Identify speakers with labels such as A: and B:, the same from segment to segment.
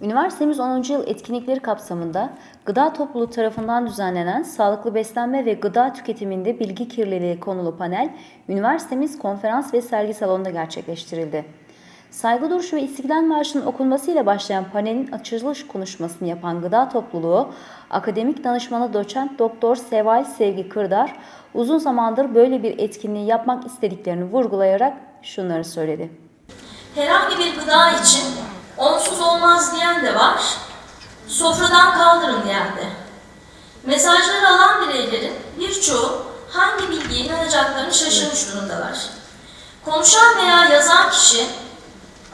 A: Üniversitemiz 10. yıl etkinlikleri kapsamında Gıda Topluluğu tarafından düzenlenen sağlıklı beslenme ve gıda tüketiminde bilgi kirliliği konulu panel üniversitemiz konferans ve sergi salonunda gerçekleştirildi. Saygı duruşu ve İstiklal Marşı'nın okunmasıyla başlayan panelin açılış konuşmasını yapan Gıda Topluluğu, akademik danışmanı doçent doktor Seval Sevgi Kırdar, uzun zamandır böyle bir etkinliği yapmak istediklerini vurgulayarak şunları söyledi.
B: Herhangi bir gıda için onsuz olmaz diyen de var, sofradan kaldırın diyen de. Mesajları alan bireylerin birçoğu hangi bilgiye inanacaklarını şaşırmış durumdalar. Konuşan veya yazan kişi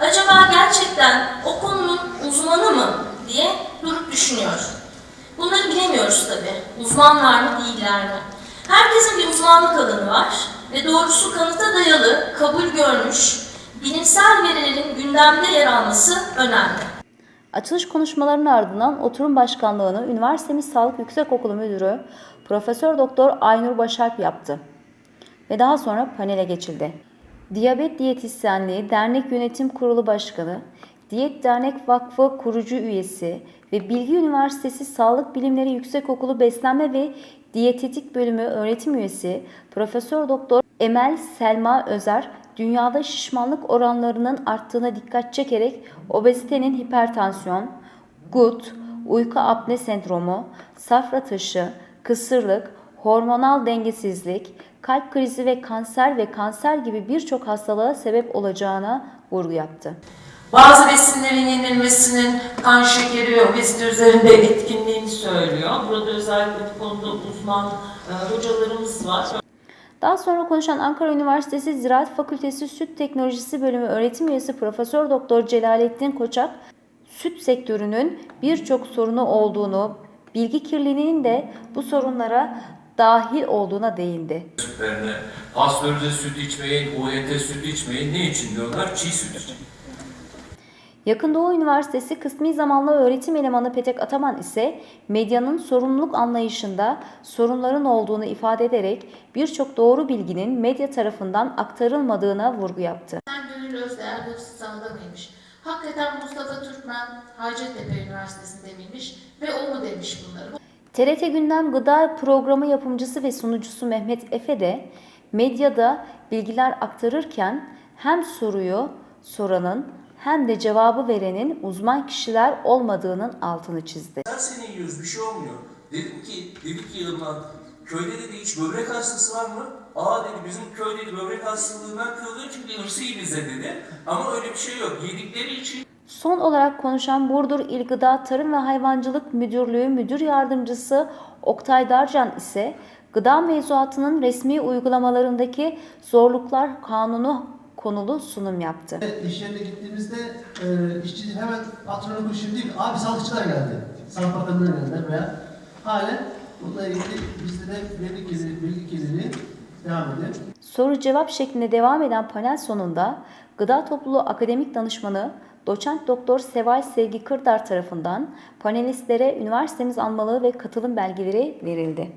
B: acaba gerçekten o konunun uzmanı mı diye durup düşünüyor. Bunları bilemiyoruz tabi. Uzmanlar mı değiller mi? Herkesin bir uzmanlık alanı var ve doğrusu kanıta dayalı, kabul görmüş, bilimsel verilerin gündemde yer alması önemli.
A: Açılış konuşmalarının ardından oturum başkanlığını Üniversitemiz Sağlık Yüksekokulu Müdürü Profesör Doktor Aynur Başalp yaptı ve daha sonra panele geçildi. Diyabet Diyetisyenliği Dernek Yönetim Kurulu Başkanı, Diyet Dernek Vakfı kurucu üyesi ve Bilgi Üniversitesi Sağlık Bilimleri Yüksekokulu Beslenme ve Diyetetik Bölümü öğretim üyesi Profesör Doktor Emel Selma Özer, dünyada şişmanlık oranlarının arttığına dikkat çekerek obezitenin hipertansiyon, gut, uyku apne sendromu, safra taşı, kısırlık, hormonal dengesizlik, kalp krizi ve kanser ve kanser gibi birçok hastalığa sebep olacağına vurgu yaptı.
C: Bazı besinlerin yenilmesinin kan şekeri obezite üzerinde etkinliğini söylüyor. Burada özellikle bu konuda uzman e, hocalarımız var.
A: Daha sonra konuşan Ankara Üniversitesi Ziraat Fakültesi Süt Teknolojisi Bölümü öğretim üyesi Profesör Doktor Celalettin Koçak, süt sektörünün birçok sorunu olduğunu, bilgi kirliliğinin de bu sorunlara dahil olduğuna değindi.
D: sütlerine pastörize süt içmeyin, UHT süt içmeyin. Ne için diyorlar? Çiğ süt için.
A: Yakın Doğu Üniversitesi kısmi zamanlı öğretim elemanı Petek Ataman ise medyanın sorumluluk anlayışında sorunların olduğunu ifade ederek birçok doğru bilginin medya tarafından aktarılmadığına vurgu yaptı.
E: Gönül Özdeğer bu sınavda mıymış? Hakikaten Mustafa Türkmen Hacettepe Üniversitesi'nde miymiş ve o mu demiş bunları?
A: TRT Gündem Gıda Programı yapımcısı ve sunucusu Mehmet Efe de medyada bilgiler aktarırken hem soruyu soranın hem de cevabı verenin uzman kişiler olmadığının altını çizdi.
F: Her sene yiyoruz bir şey olmuyor. Dedim ki, dedi ki yanımdan köyde dedi hiç böbrek hastası var mı? Aa dedi bizim köyde böbrek hastalığından kırılıyor çünkü hırsı bize dedi. Ama öyle bir şey yok. Yedikleri için
A: Son olarak konuşan Burdur İl Gıda Tarım ve Hayvancılık Müdürlüğü Müdür Yardımcısı Oktay Darcan ise gıda mevzuatının resmi uygulamalarındaki zorluklar kanunu konulu sunum yaptı.
G: İş yerine gittiğimizde e, işçi hemen patronu diyor ki abi sağlıkçılar geldi. Sağlık bakanlığı geldiler veya halen bununla ilgili bizde de bilgi kirliliği, bilgi kirliliği devam ediyor.
A: Soru cevap şeklinde devam eden panel sonunda Gıda Topluluğu Akademik Danışmanı Doçent Doktor Seval Sevgi Kırdar tarafından panelistlere üniversitemiz anmalığı ve katılım belgeleri verildi.